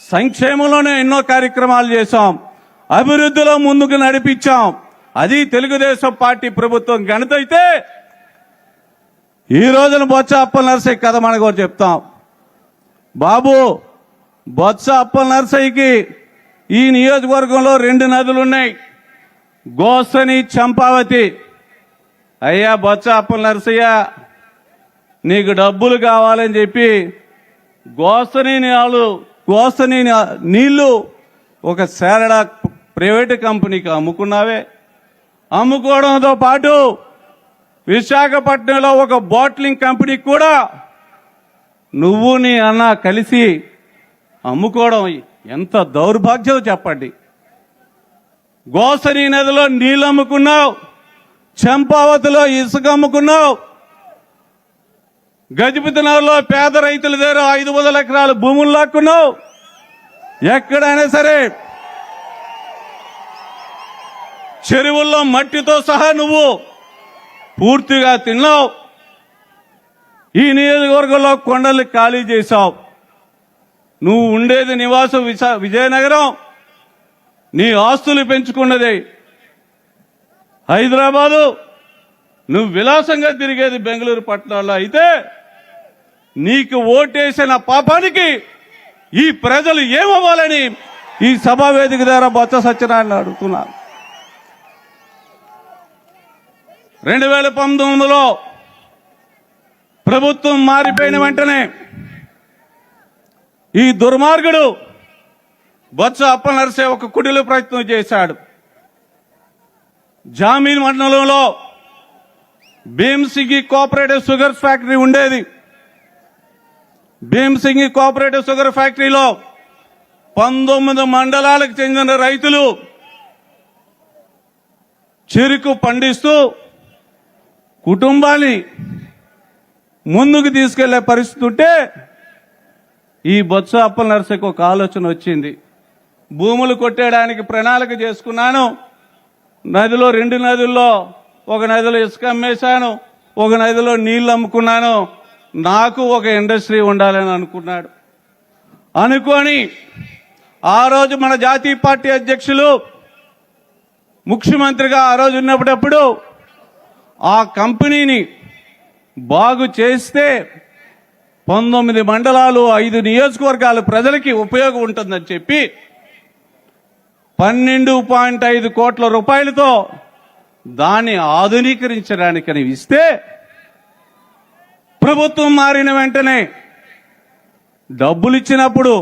సంక్షేమంలోనే ఎన్నో కార్యక్రమాలు చేశాం. అభివృద్ధిలో ముందుకు నడిపించాం. అది తెలుగుదేశం పార్టీ ప్రభుత్వం ఘనత అయితే ఈ రోజున బొత్స అప్పల నర్సయ్య కథ మనకు చెప్తాం. బాబు బొత్స అప్పల నర్సయ్యకి ఈ నియోజకవర్గంలో రెండు నదులు ఉన్నాయి. గోసని చంపావతి. అయ్యా బొత్స అప్పల నర్సయ్య నీకు డబ్బులు కావాలని చెప్పి గోసని నాలుగు కోసని నీళ్ళు ఒక శారడా ప్రైవేటు కంపెనీకి అమ్ముకున్నావే. అమ్ముకోవడంతో పాటు విశాఖపట్నంలో ఒక బాట్లింగ్ కంపెనీ కూడా నువ్వు నీ అన్న కలిసి అమ్ముకోవడం ఎంత దౌర్భాగ్యం చెప్పండి. గోసని నదిలో నీళ్ళు అమ్ముకున్నావు. చంపావతిలో ఇసుక అమ్ముకున్నావు. గజపతినగర్లో పేద రైతుల దగ్గర ఐదు వందల ఎకరాల భూములు లాక్కున్నావు. ఎక్కడైనా సరే చెరువుల్లో మట్టితో సహా నువ్వు పూర్తిగా తిన్నావు. ఈ నియోజకవర్గంలో కొండలు ఖాళీ చేశావు. నువ్వు ఉండేది నివాసం విశా విజయనగరం. నీ ఆస్తులు పెంచుకున్నది హైదరాబాదు. నువ్వు విలాసంగా తిరిగేది బెంగళూరు పట్టణాల్లో అయితే నీకు ఓటేసిన పాపానికి ఈ ప్రజలు ఏమవ్వాలని ఈ సభా వేదిక ద్వారా బొత్స సత్యనారాయణ అడుగుతున్నారు. రెండు వేల పంతొమ్మిదిలో ప్రభుత్వం మారిపోయిన వెంటనే ఈ దుర్మార్గుడు బొత్స అప్పనరసే ఒక కుటిల ప్రయత్నం చేశాడు. జామీన్ మండలంలో భీమ్సింగి కోఆపరేటివ్ షుగర్ ఫ్యాక్టరీ ఉండేది. భీమ్సింగి కోఆపరేటివ్ షుగర్ ఫ్యాక్టరీలో పంతొమ్మిది మండలాలకు చెందిన రైతులు చెరుకు పండిస్తూ కుటుంబాన్ని ముందుకు తీసుకెళ్ళే పరిస్థితి ఉంటే ఈ బొత్స అప్పల నర్సకు ఒక ఆలోచన వచ్చింది. భూములు కొట్టేయడానికి ప్రణాళిక చేసుకున్నాను. నదిలో రెండు నదుల్లో ఒక నదిలో ఇసుక అమ్మేశాను. ఒక నదిలో నీళ్ళు అమ్ముకున్నాను. నాకు ఒక ఇండస్ట్రీ ఉండాలని అనుకున్నాడు. అనుకొని ఆ రోజు మన జాతీయ పార్టీ అధ్యక్షులు ముఖ్యమంత్రిగా ఆ రోజు ఉన్నప్పుడప్పుడు ఆ కంపెనీని బాగు చేస్తే పంతొమ్మిది మండలాలు ఐదు నియోజకవర్గాల ప్రజలకి ఉపయోగం ఉంటుందని చెప్పి పన్నెండు పాయింట్ ఐదు కోట్ల రూపాయలతో దాన్ని ఆధునీకరించడానికని ఇస్తే ప్రభుత్వం మారిన వెంటనే డబ్బులు ఇచ్చినప్పుడు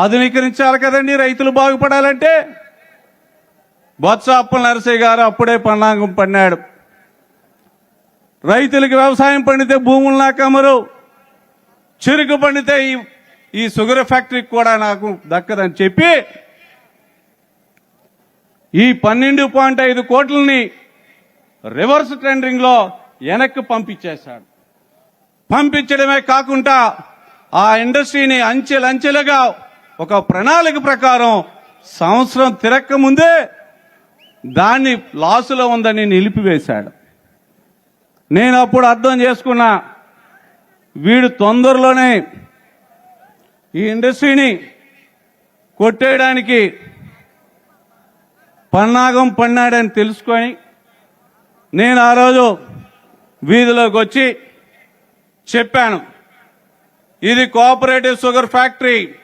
ఆధునీకరించాలి కదండి రైతులు బాగుపడాలంటే. బొత్స అప్పల నరసయ్య గారు అప్పుడే పన్నాగం పన్నాడు. రైతులకు వ్యవసాయం పండితే భూములు నాకు అమరు చెరుకు పండితే ఈ ఈ షుగర్ ఫ్యాక్టరీకి కూడా నాకు దక్కదని చెప్పి ఈ పన్నెండు పాయింట్ ఐదు కోట్లని రివర్స్ టెండరింగ్లో వెనక్కి పంపించేశాడు. పంపించడమే కాకుండా ఆ ఇండస్ట్రీని అంచెలంచెలుగా ఒక ప్రణాళిక ప్రకారం సంవత్సరం తిరక్క ముందే దాన్ని లాసులో ఉందని నిలిపివేశాడు. నేను అప్పుడు అర్థం చేసుకున్నా వీడు తొందరలోనే ఈ ఇండస్ట్రీని కొట్టేయడానికి పన్నాగం పన్నాడని తెలుసుకొని నేను ఆ రోజు వీధిలోకి వచ్చి చెప్పాను ఇది కోఆపరేటివ్ షుగర్ ఫ్యాక్టరీ.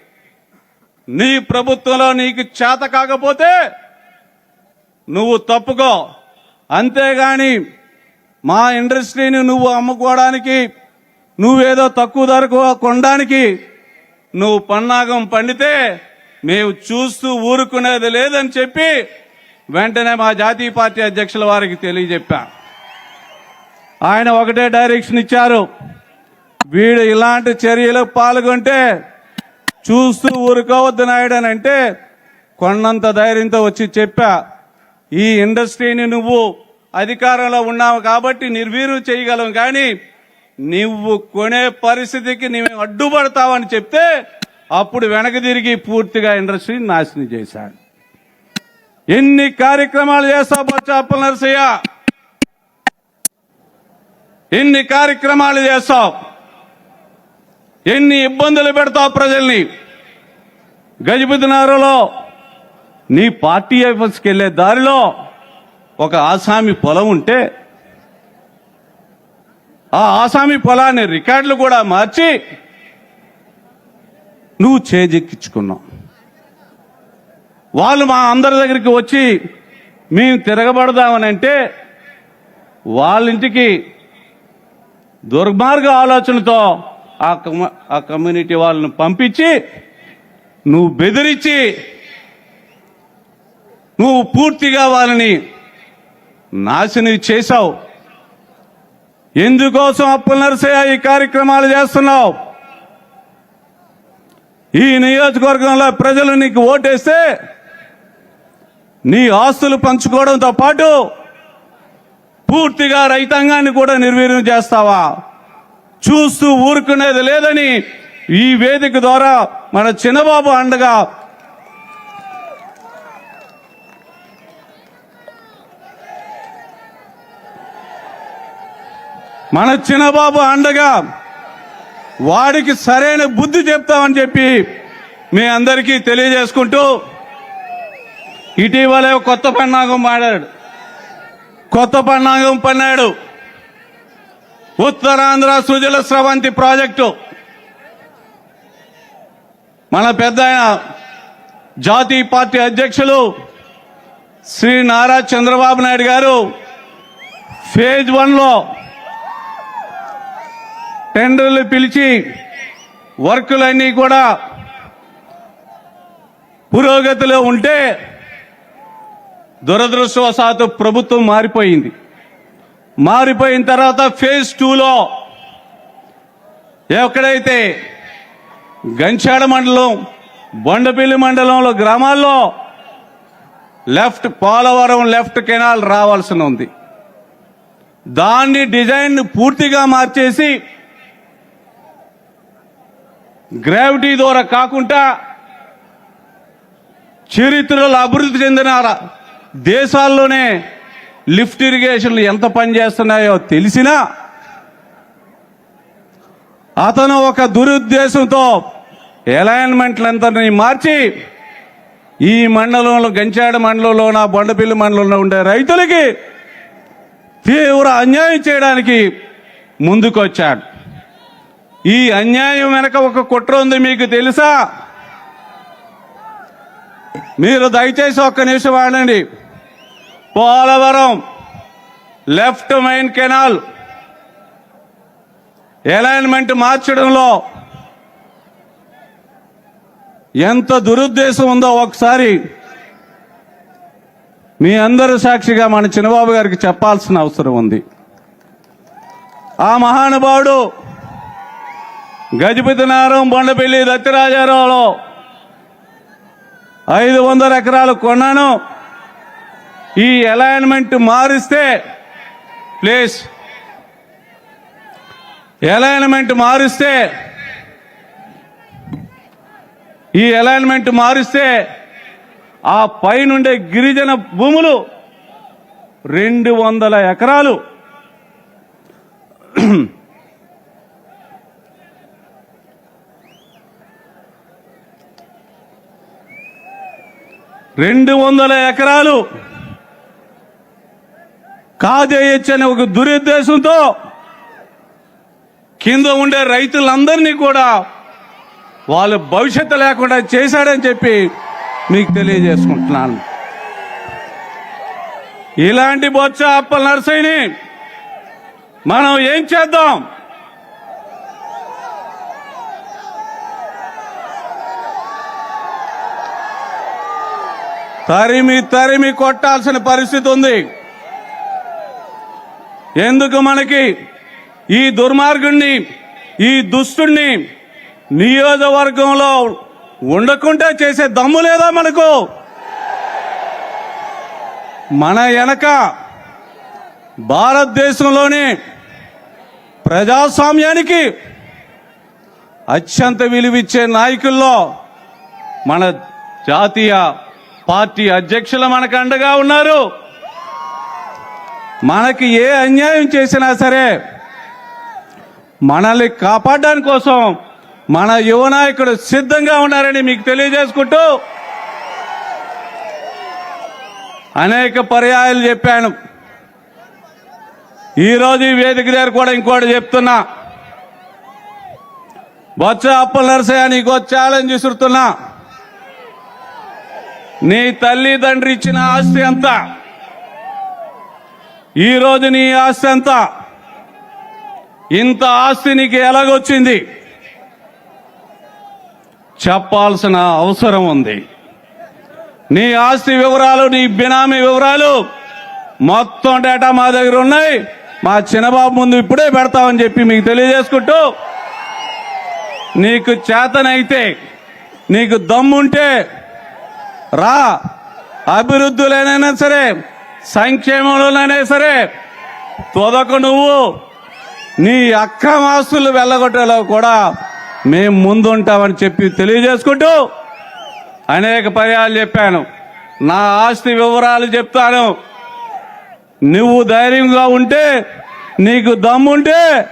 నీ ప్రభుత్వంలో నీకు చేత కాకపోతే నువ్వు తప్పుకో. అంతేగాని మా ఇండస్ట్రీని నువ్వు అమ్ముకోవడానికి నువ్వేదో తక్కువ ధరకు కొనడానికి నువ్వు పన్నాగం పండితే మేము చూస్తూ ఊరుకునేది లేదని చెప్పి వెంటనే మా జాతీయ పార్టీ అధ్యక్షుల వారికి తెలియజెప్పా. ఆయన ఒకటే డైరెక్షన్ ఇచ్చారు. వీడు ఇలాంటి చర్యలకు పాల్గొంటే చూస్తూ ఊరుకోవద్దు నాయుడు అని అంటే కొన్నంత ధైర్యంతో వచ్చి చెప్పా. ఈ ఇండస్ట్రీని నువ్వు అధికారంలో ఉన్నావు కాబట్టి నిర్వీర్యం చేయగలం కానీ నువ్వు కొనే పరిస్థితికి నువ్వు అడ్డుపడతావని చెప్తే అప్పుడు వెనక తిరిగి పూర్తిగా ఇండస్ట్రీని నాశనం చేశాడు. ఎన్ని కార్యక్రమాలు చేస్తావు బొచ్చాపల్ నరసయ్య? ఎన్ని కార్యక్రమాలు చేస్తావు? ఎన్ని ఇబ్బందులు పెడతావు ప్రజల్ని? గజపతినగరంలో నీ పార్టీ ఆఫీస్కి వెళ్ళే దారిలో ఒక ఆసామి పొలం ఉంటే ఆ ఆసామి పొలాన్ని రికార్డులు కూడా మార్చి నువ్వు చేజెక్కించుకున్నావు. వాళ్ళు మా అందరి దగ్గరికి వచ్చి మేము తిరగబడదామని అంటే వాళ్ళ ఇంటికి దుర్మార్గ ఆలోచనతో ఆ కమ్మ- ఆ కమ్యూనిటీ వాళ్ళని పంపించి నువ్వు బెదిరించి నువ్వు పూర్తిగా వాళ్ళని నాశనం చేశావు. ఎందుకోసం అప్పుల నరసయ్య ఈ కార్యక్రమాలు చేస్తున్నావు? ఈ నియోజకవర్గంలో ప్రజలు నీకు ఓటేస్తే నీ ఆస్తులు పంచుకోవడంతో పాటు పూర్తిగా రైతాంగాన్ని కూడా నిర్వీర్యం చేస్తావా? చూస్తూ ఊరుకునేది లేదని ఈ వేదిక ద్వారా మన చిన్నబాబు అండగా మన చిన్నబాబు అండగా వాడికి సరైన బుద్ధి చెప్తామని చెప్పి మీ అందరికీ తెలియజేసుకుంటూ ఇటీవలే కొత్త పన్నాగం పాడాడు కొత్త పన్నాగం పన్నాడు. ఉత్తరాంధ్ర సుజల స్రవంతి ప్రాజెక్టు. మన పెద్ద జాతీయ పార్టీ అధ్యక్షులు శ్రీ నారా చంద్రబాబు నాయుడు గారు ఫేజ్ వన్లో టెండర్లు పిలిచి వర్కులన్నీ కూడా పురోగతిలో ఉంటే దురదృష్టవశాత్తు ప్రభుత్వం మారిపోయింది. మారిపోయిన తర్వాత ఫేజ్ టూలో ఎక్కడైతే గంచాడ మండలం బొండపల్లి మండలంలో గ్రామాల్లో లెఫ్ట్ పోలవరం లెఫ్ట్ కెనాల్ రావాల్సి ఉంది. దాన్ని డిజైన్ పూర్తిగా మార్చేసి గ్రావిటీ ద్వారా కాకుండా చరిత్రలో అభివృద్ధి చెందినారా దేశాల్లోనే లిఫ్ట్ ఇరిగేషన్లు ఎంత పనిచేస్తున్నాయో తెలిసినా అతను ఒక దురుద్దేశంతో అలైన్మెంట్లందరినీ మార్చి ఈ మండలంలో గంచాడ నా బొండపిల్లి మండలంలో ఉండే రైతులకి తీవ్ర అన్యాయం చేయడానికి ముందుకొచ్చాడు. ఈ అన్యాయం వెనక ఒక కుట్ర ఉంది మీకు తెలుసా? మీరు దయచేసి ఒక్క నిమిషం వాడండి Polavaram left main canal alignment మార్చడంలో ఎంత దురుద్దేశం ఉందో ఒకసారి మీ అందరి సాక్షిగా మన చిన్నబాబు గారికి చెప్పాల్సిన అవసరం ఉంది. ఆ మహానుభావుడు గజపతి నారం బొండపల్లి దత్తిరాజారావులో ఐదు వందల ఎకరాలు కొన్నాను. ఈ అలైన్మెంట్ మారిస్తే ప్లీజ్ అలైన్మెంట్ మారిస్తే ఈ అలైన్మెంట్ మారిస్తే ఆ పైనుండే గిరిజన భూములు రెండు వందల ఎకరాలు. రెండు వందల ఎకరాలు. కాజేయచ్చని ఒక దురుద్దేశంతో కింద ఉండే రైతులందరినీ కూడా వాళ్ళ భవిష్యత్తు లేకుండా చేశాడని చెప్పి మీకు తెలియజేసుకుంటున్నాను. ఇలాంటి బొత్స అప్పల నర్సయ్యని మనం ఏం చేద్దాం? తరిమి తరిమి కొట్టాల్సిన పరిస్థితి ఉంది. ఎందుకు మనకి ఈ దుర్మార్గుణ్ణి ఈ దుష్టుణ్ణి నియోజకవర్గంలో ఉండకుండా చేసే దమ్ము లేదా మనకు? మన వెనక భారతదేశంలోని ప్రజాస్వామ్యానికి అత్యంత విలువిచ్చే నాయకుల్లో మన జాతీయ పార్టీ అధ్యక్షులు మనకు అండగా ఉన్నారు. మనకి ఏ అన్యాయం చేసినా సరే మనల్ని కాపాడడాని కోసం మన యువ నాయకుడు సిద్ధంగా ఉన్నారని మీకు తెలియజేసుకుంటూ అనేక పర్యాయాలు చెప్పాను. ఈరోజు ఈ వేదిక దగ్గర కూడా ఇంకోటి చెప్తున్నా. బొత్స అప్పల నరసయ్య నీకు ఛాలెంజ్ విసురుతున్నా. నీ తల్లిదండ్రి ఇచ్చిన ఆస్తి ఎంత ఈరోజు నీ ఆస్తి ఎంత? ఇంత ఆస్తి నీకు ఎలాగొచ్చింది? చెప్పాల్సిన అవసరం ఉంది. నీ ఆస్తి వివరాలు నీ బినామీ వివరాలు మొత్తం డేటా మా దగ్గర ఉన్నాయి. మా చిన్నబాబు ముందు ఇప్పుడే పెడతామని చెప్పి మీకు తెలియజేసుకుంటూ నీకు చేతనైతే నీకు దమ్ముంటే రా. అభివృద్ధులైనా సరే సంక్షేమంలోనైనా సరే తొదకు నువ్వు నీ అక్రమాస్తులు వెళ్ళగొట్టేలో కూడా మేము ముందుంటామని చెప్పి తెలియజేసుకుంటూ అనేక పర్యాలు చెప్పాను. నా ఆస్తి వివరాలు చెప్తాను. నువ్వు ధైర్యంగా ఉంటే నీకు దమ్ముంటే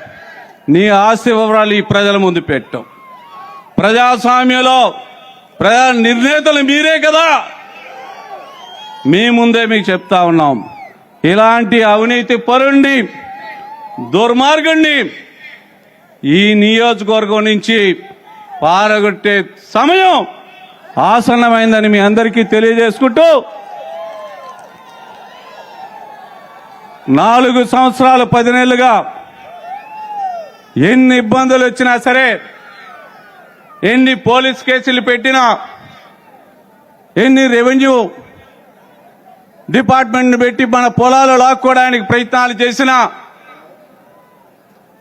నీ ఆస్తి వివరాలు ఈ ప్రజల ముందు పెట్టు. ప్రజాస్వామ్యంలో ప్రజా నిర్ణేతలు మీరే కదా. మీ ముందే మీకు చెప్తా ఉన్నాం. ఇలాంటి అవినీతి పరుణ్ణి దుర్మార్గుణ్ణి ఈ నియోజకవర్గం నుంచి పారగొట్టే సమయం ఆసన్నమైందని మీ అందరికీ తెలియజేసుకుంటూ నాలుగు సంవత్సరాలు పది నెలలుగా ఎన్ని ఇబ్బందులు వచ్చినా సరే ఎన్ని పోలీస్ కేసులు పెట్టినా ఎన్ని రెవెన్యూ డిపార్ట్మెంట్ పెట్టి మన పొలాలు లాక్కోవడానికి ప్రయత్నాలు చేసినా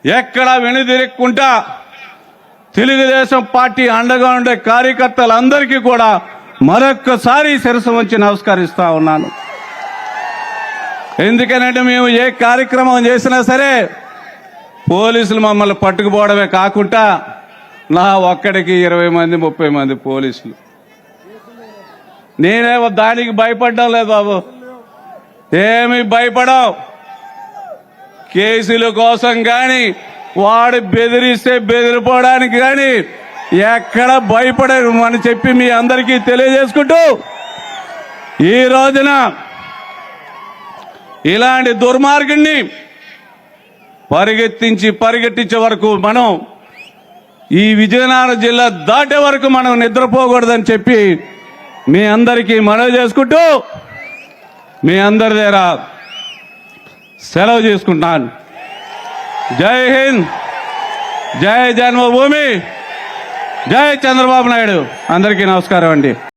ఎక్కడ వెనుదిరక్కుంటా తెలుగుదేశం పార్టీ అండగా ఉండే కార్యకర్తలందరికీ కూడా మరొక్కసారి శిరసు వచ్చి నమస్కరిస్తా ఉన్నాను. ఎందుకనంటే మేము ఏ కార్యక్రమం చేసినా సరే పోలీసులు మమ్మల్ని పట్టుకుపోవడమే కాకుండా నా ఒక్కడికి ఇరవై మంది ముప్పై మంది పోలీసులు. నేనేమో దానికి భయపడ్డం లేదు బాబు. ఏమి భయపడవు. కేసుల కోసం కానీ వాడు బెదిరిస్తే బెదిరిపోవడానికి కానీ ఎక్కడ భయపడరు అని చెప్పి మీ అందరికీ తెలియజేసుకుంటూ ఈ రోజున ఇలాంటి దుర్మార్గుణ్ణి పరిగెత్తించి పరిగెట్టించే వరకు మనం ఈ విజయనగరం జిల్లా దాటే వరకు మనం నిద్రపోకూడదని చెప్పి మీ అందరికీ మనవి చేసుకుంటూ మీ అందరి దగ్గర సెలవు చేసుకుంటాను జై హింద్. జై జన్మభూమి. జై చంద్రబాబు నాయుడు. అందరికీ నమస్కారం అండి.